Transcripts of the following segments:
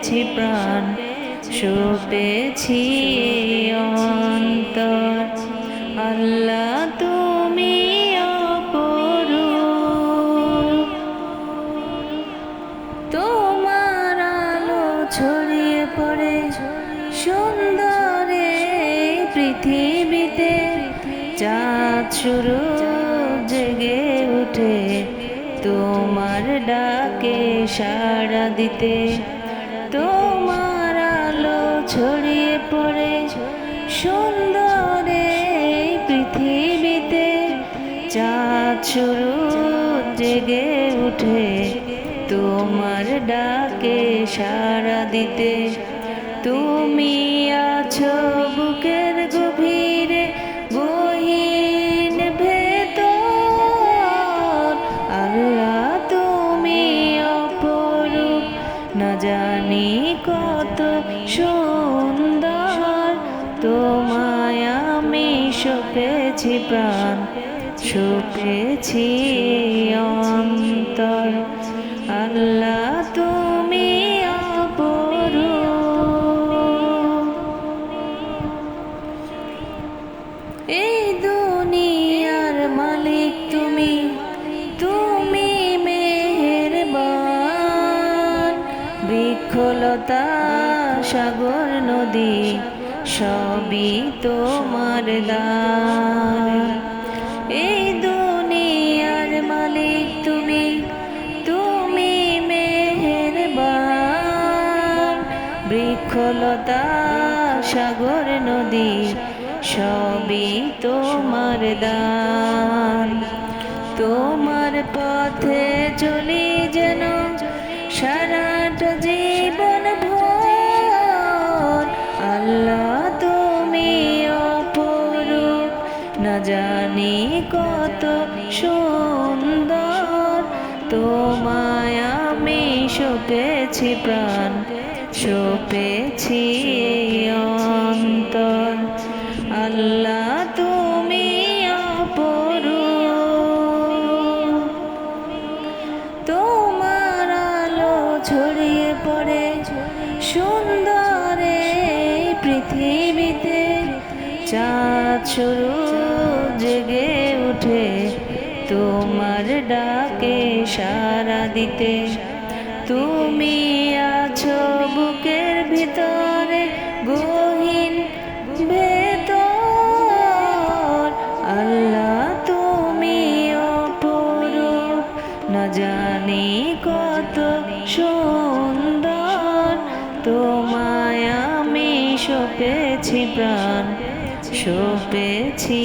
সপেছি প্রাণ সপেছি অন্তর। আল্লাহ, তুমি অপরূপ। তোমার আলো ছড়িয়ে পড়ে সুন্দরে পৃথিবীতে। চাঁদ শুরু জেগে উঠে তোমার ডাকে সাড়া দিতে। তোমার আলো ছড়িয়ে পড়ে সুন্দরে পৃথিবীতে। চাঁদ শুরু জেগে উঠে তোমার ডাকে সাড়া দিতে। তুমি আছো বুকের জানি কত সুন্দর। তোমায় আমি সপেছি প্রাণ সপেছি অন্তর। আল্লাহ তুমি বৃক্ষলতা সাগর নদী, সবই তোমার দান এই দুনিয়ার মালিক তুমি তুমি মেহেরবান। বৃক্ষলতা সাগর নদী, সবই তোমার দান তোমার পথে চলি যেন সারাটা না জানি কত সুন্দর। তোমায় আমি সপেছি প্রাণ, সপেছি অন্তর। আল্লাহ তুমি অপরূপ। তোমার আলো ছড়িয়ে পড়ে সুন্দরে পৃথিবীতে। চাঁদ শুরু জেগে উঠে তোমার ডাকে সারা দিতে। তুমি আছো বুকের ভিতরে গহীন ভেতর। আল্লাহ, তুমি অপরূপ। না জানি কত সুন্দর। তোমায় আমি সপেছি প্রাণ, সপেছি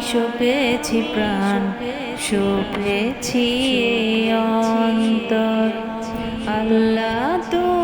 সপেছি প্রাণ সপেছি অন্তর। আল্লাহ তুমি